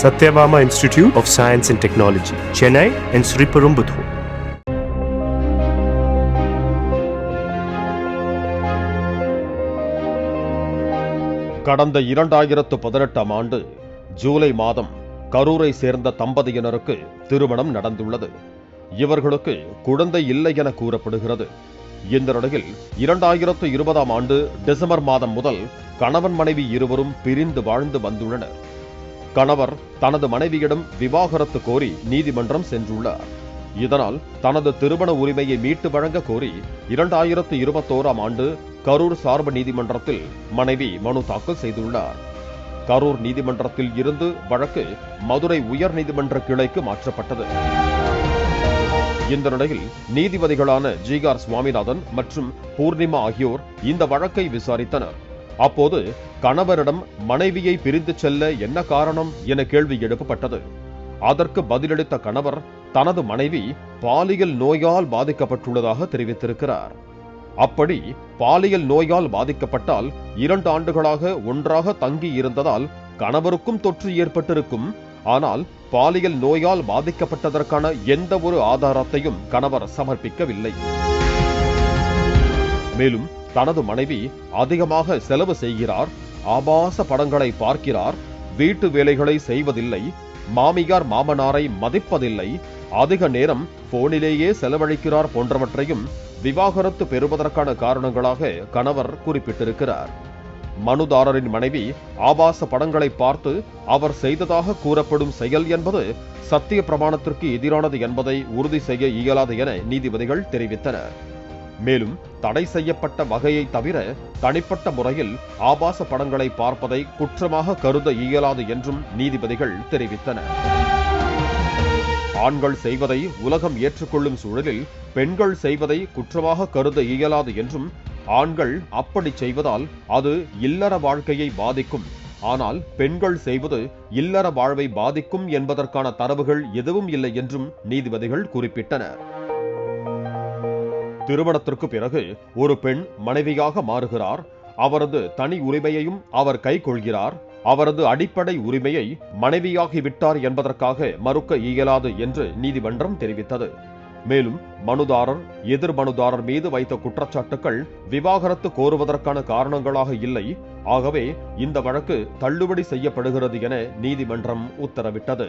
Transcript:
Sathyabama institute of science and technology Chennai and Sriperumbudur கடந்த இரண்டாயிரத்து பதினெட்டாம் ஆண்டு ஜூலை மாதம் கரூரை சேர்ந்த தம்பதியினருக்கு திருமணம் நடந்துள்ளது. இவர்களுக்கு குழந்தை இல்லை என கூறப்படுகிறது. இந்த நிலையில் இரண்டாயிரத்து இருபதாம் ஆண்டு டிசம்பர் மாதம் முதல் கணவன் மனைவி இருவரும் பிரிந்து வாழ்ந்து வந்துள்ளனர். கணவர் தனது மனைவியிடம் விவாகரத்து கோரி நீதிமன்றம் சென்றுள்ளார். இதனால் தனது திருமண உரிமையை மீட்டு வழங்க கோரி இரண்டாயிரத்து இருபத்தோராம் ஆண்டு கரூர் சார்பு நீதிமன்றத்தில் மனைவி மனு தாக்கல் செய்துள்ளார். கரூர் நீதிமன்றத்தில் இருந்து வழக்கு மதுரை உயர் நீதிமன்ற கிளைக்கு மாற்றப்பட்டது. இந்த நிலையில் நீதிபதிகளான ஜிகார் சுவாமிநாதன் மற்றும் பூர்ணிமா ஆகியோர் இந்த வழக்கை விசாரித்தனர். அப்போது கணவரிடம் மனைவியை பிரிந்து செல்ல என்ன காரணம் என கேள்வி எழுப்பப்பட்டது. அதற்கு பதிலளித்த கணவர் தனது மனைவி பாலியல் நோயால் பாதிக்கப்பட்டுள்ளதாக தெரிவித்திருக்கிறார். அப்படி பாலியல் நோயால் பாதிக்கப்பட்டால் இரண்டு ஆண்டுகளாக ஒன்றாக தங்கி இருந்ததால் கணவருக்கும் தொற்று ஏற்பட்டிருக்கும். ஆனால் பாலியல் நோயால் பாதிக்கப்பட்டதற்கான எந்த ஒரு ஆதாரத்தையும் கணவர் சமர்ப்பிக்கவில்லை. மேலும் தனது மனைவி அதிகமாக செலவு செய்கிறார் ஆபாச படங்களை பார்க்கிறார் வீட்டு வேலைகளை செய்வதில்லை மாமியார் மாமனாரை மதிப்பதில்லை அதிக நேரம் போனிலேயே செலவழிக்கிறார் போன்றவற்றையும் விவாகரத்து பெறுவதற்கான காரணங்களாக கணவர் குறிப்பிட்டிருக்கிறார். மனுதாரரின் மனைவி ஆபாச படங்களை பார்த்து அவர் செய்ததாக கூறப்படும் செயல் என்பது சத்திய பிரமாணத்திற்கு எதிரானது என்பதை உறுதி செய்ய இயலாது என நீதிபதிகள் தெரிவித்தனர். மேலும் தடை செய்யப்பட்ட வகையை தவிர தனிப்பட்ட முறையில் ஆபாச படங்களை பார்ப்பதை குற்றமாக கருத இயலாது என்றும் நீதிபதிகள் தெரிவித்தனர். ஆண்கள் செய்வதை உலகம் ஏற்றுக்கொள்ளும் சூழலில் பெண்கள் செய்வதை குற்றமாக கருத இயலாது என்றும் ஆண்கள் அப்படி செய்வதால் அது இல்லற வாழ்க்கையை பாதிக்கும். ஆனால் பெண்கள் செய்வது இல்லற வாழ்வை பாதிக்கும் என்பதற்கான தரவுகள் எதுவும் இல்லை என்றும் நீதிபதிகள் குறிப்பிட்டனர். திருமணத்திற்கு பிறகு ஒரு பெண் மனைவியாக மாறுகிறார். அவரது தனி உரிமையையும் அவர் கை கொள்கிறார் அவரது அடிப்படை உரிமையை மனைவியாகிவிட்டார் என்பதற்காக மறுக்க இயலாது என்று நீதிமன்றம் தெரிவித்தது. மேலும் மனுதாரர் எதிர் மனுதாரர் மீது வைத்த குற்றச்சாட்டுகள் விவாகரத்து கோருவதற்கான காரணங்களாக இல்லை. ஆகவே இந்த வழக்கு தள்ளுபடி செய்யப்படுகிறது என நீதிமன்றம் உத்தரவிட்டது.